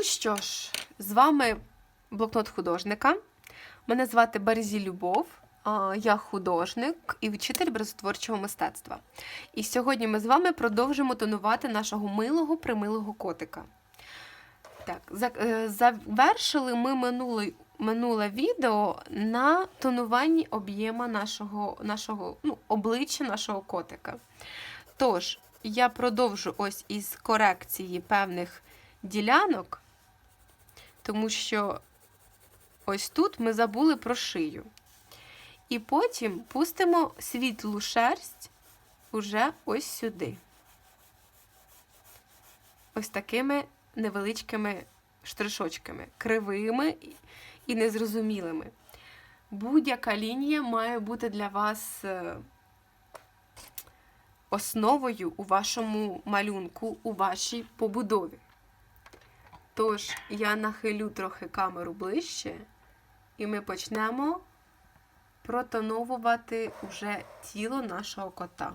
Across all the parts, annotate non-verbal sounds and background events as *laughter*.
Ну що ж, з вами блокнот художника. Мене звати Березі Любов. Я художник і вчитель образотворчого мистецтва. І сьогодні ми з вами продовжимо тонувати нашого милого примилого котика. Так, е, завершили ми минуле, минуле відео на тонуванні об'єма нашого, нашого ну, обличчя нашого котика. Тож, я продовжу ось із корекції певних ділянок, тому що ось тут ми забули про шию. І потім пустимо світлу шерсть уже ось сюди. Ось такими невеличкими штришочками, кривими і- незрозумілими. Будь-яка лінія має бути для вас е, основою у вашому малюнку, у вашій побудові. Тож я нахилю трохи камеру ближче, і ми почнемо протоновувати уже тіло нашого кота.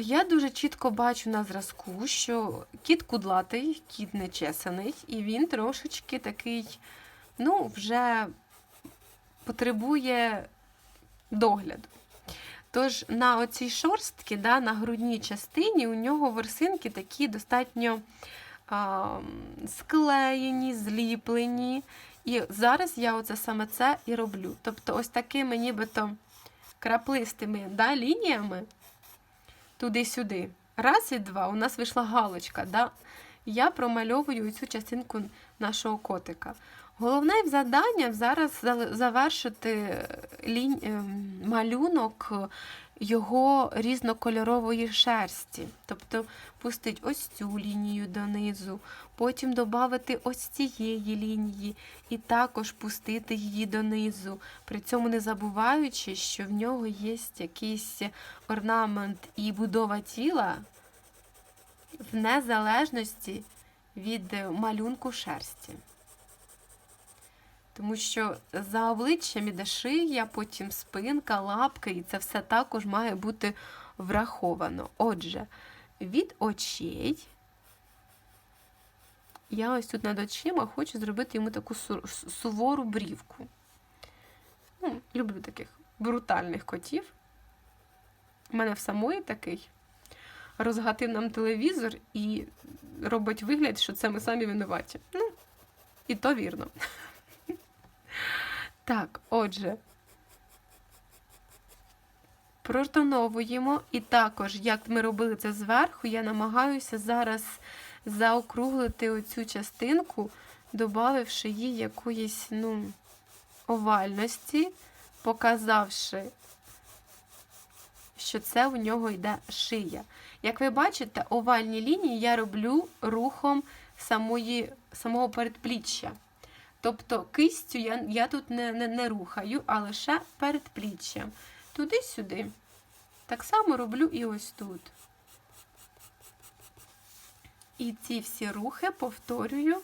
Я дуже чітко бачу на зразку, що кіт кудлатий, кіт нечесаний, і він трошечки такий, ну, вже потребує догляду. Тож на оцій шорстці, да, на грудній частині, у нього ворсинки такі достатньо а, склеєні, зліплені. І зараз я оце саме це і роблю. Тобто, ось такими нібито краплистими да, лініями туди-сюди. Раз і два, у нас вийшла галочка. Да? Я промальовую цю частинку нашого котика. Головне завдання зараз завершити лінь... ем, малюнок його різнокольорової шерсті. Тобто пустить ось цю лінію донизу, потім додати ось цієї лінії і також пустити її донизу. При цьому не забуваючи, що в нього є якийсь орнамент і будова тіла в незалежності від малюнку шерсті. Тому що за обличчям іде шия, потім спинка, лапки, і це все також має бути враховано. Отже, від очей я ось тут над очима хочу зробити йому таку сувору брівку. Ну, люблю таких брутальних котів. У мене в самої такий розгатив нам телевізор і робить вигляд, що це ми самі винуваті. Ну, і то вірно. *laughs* Так, отже, протоновуємо, і також, як ми робили це зверху, я намагаюся зараз заокруглити оцю частинку, додавши їй якоїсь ну, овальності, показавши, що це у нього йде шия. Як ви бачите, овальні лінії я роблю рухом самої, самого передпліччя. Тобто кистю я, я тут не, не, не рухаю, а лише передпліччям. Туди-сюди. Так само роблю і ось тут. І ці всі рухи повторюю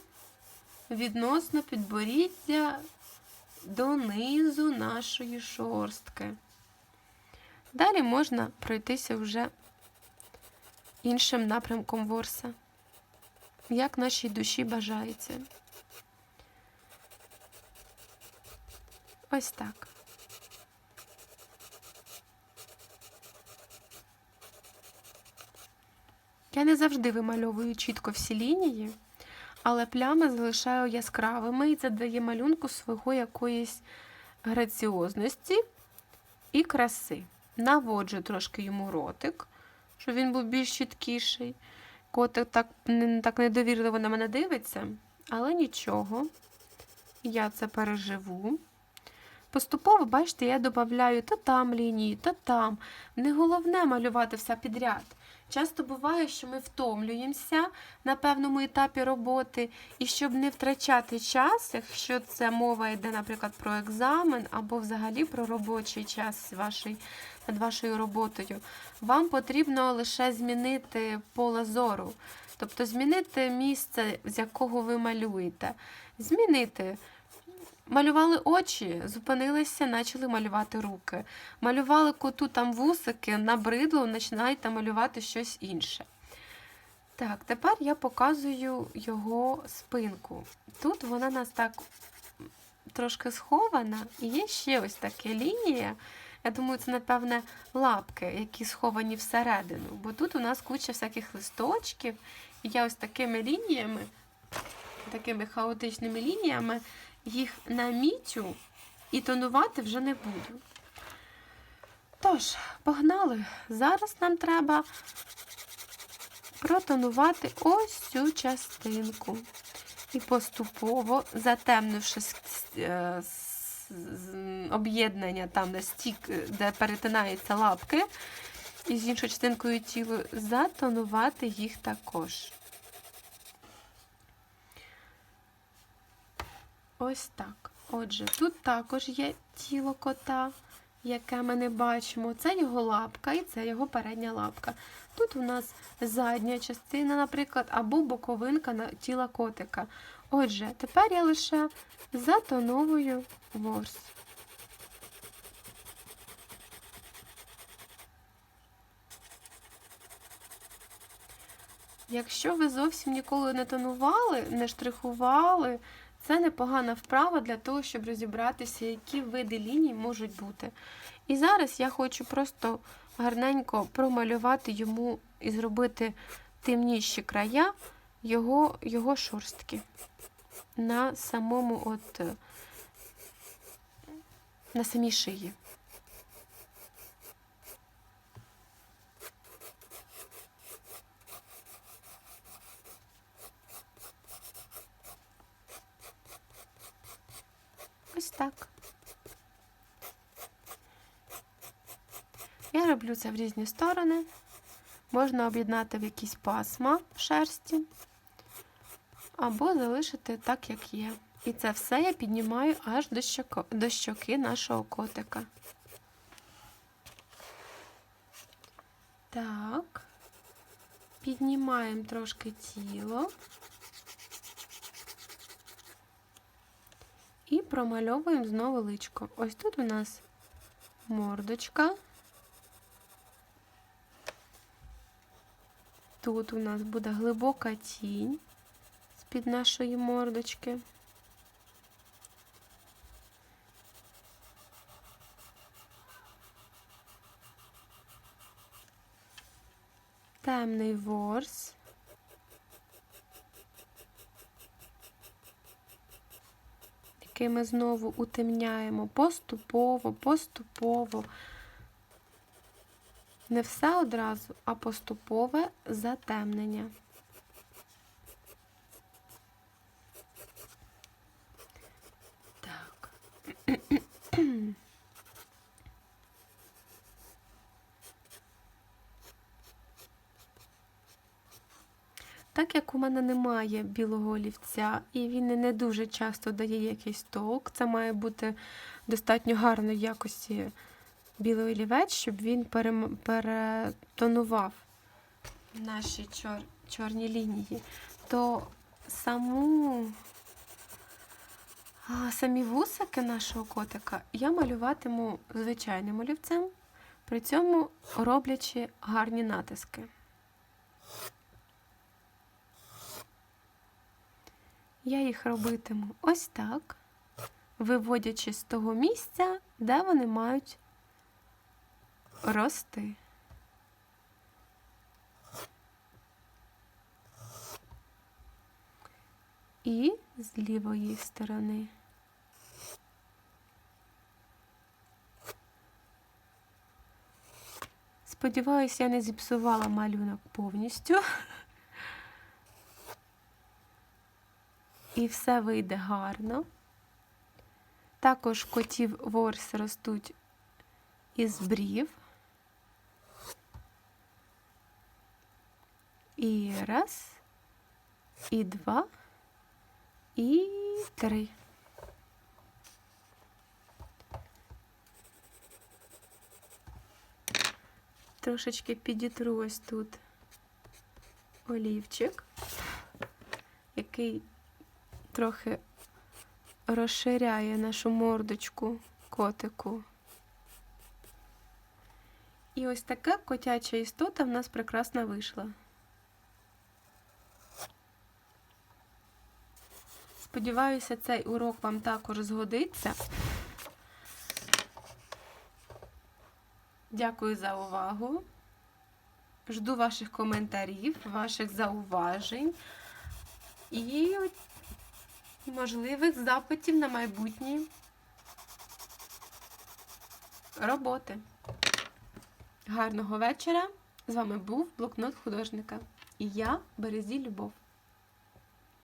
відносно підборіддя донизу нашої шорстки. Далі можна пройтися вже іншим напрямком ворса, як нашій душі бажається. Ось так. Я не завжди вимальовую чітко всі лінії, але плями залишаю яскравими і це дає малюнку свого якоїсь граціозності і краси. Наводжу трошки йому ротик, щоб він був більш чіткіший. Котик так, так недовірливо на мене дивиться, але нічого, я це переживу. Поступово, бачите, я додаю то там лінії, то там. Не головне малювати все підряд. Часто буває, що ми втомлюємося на певному етапі роботи, і щоб не втрачати час, якщо це мова йде, наприклад, про екзамен або взагалі про робочий час ваший, над вашою роботою, вам потрібно лише змінити поле зору, тобто змінити місце, з якого ви малюєте, змінити. Малювали очі, зупинилися, почали малювати руки. Малювали коту там вусики, набридло, починаєте малювати щось інше. Так, тепер я показую його спинку. Тут вона нас так трошки схована, і є ще ось така лінія. Я думаю, це, напевне, лапки, які сховані всередину. Бо тут у нас куча всяких листочків, і я ось такими лініями, такими хаотичними лініями їх намітю і тонувати вже не буду. Тож, погнали. Зараз нам треба протонувати ось цю частинку. І поступово, затемнивши е, об'єднання там, де стік, е, де перетинаються лапки, і з іншою частинкою тіла, затонувати їх також. Ось так. Отже, тут також є тіло кота, яке ми не бачимо. Це його лапка і це його передня лапка. Тут у нас задня частина, наприклад, або боковинка на тіла котика. Отже, тепер я лише затоновую ворс. Якщо ви зовсім ніколи не тонували, не штрихували, це непогана вправа для того, щоб розібратися, які види ліній можуть бути. І зараз я хочу просто гарненько промалювати йому і зробити темніші края його, його шорстки на самому от е, на самій шиї. Ось так. Я роблю це в різні сторони. Можна об'єднати в якісь пасма в шерсті, або залишити так, як є. І це все я піднімаю аж до, щоко, до щоки нашого котика. Так, піднімаємо трошки тіло і промальовуємо знову личко. Ось тут у нас мордочка. Тут у нас буде глибока тінь з-під нашої мордочки. Темний ворс. Який ми знову утемняємо поступово, поступово. Не все одразу, а поступове затемнення. Так. *clears throat* Так як у мене немає білого олівця, і він не дуже часто дає якийсь толк, це має бути достатньо гарної якості білий олівець, щоб він перетонував наші чор... чорні лінії, то саму... самі вусики нашого котика я малюватиму звичайним олівцем, при цьому роблячи гарні натиски. Я їх робитиму ось так, виводячи з того місця, де вони мають рости. І з лівої сторони. Сподіваюсь, я не зіпсувала малюнок повністю. І все вийде гарно. Також котів ворс ростуть із брів. І раз, і два, і три. Трошечки підітру ось тут олівчик, який трохи розширяє нашу мордочку котику. І ось така котяча істота в нас прекрасно вийшла. Сподіваюся, цей урок вам також згодиться. Дякую за увагу. Жду ваших коментарів, ваших зауважень і можливих запитів на майбутні роботи. Гарного вечора! З вами був блокнот художника. І я Березі Любов.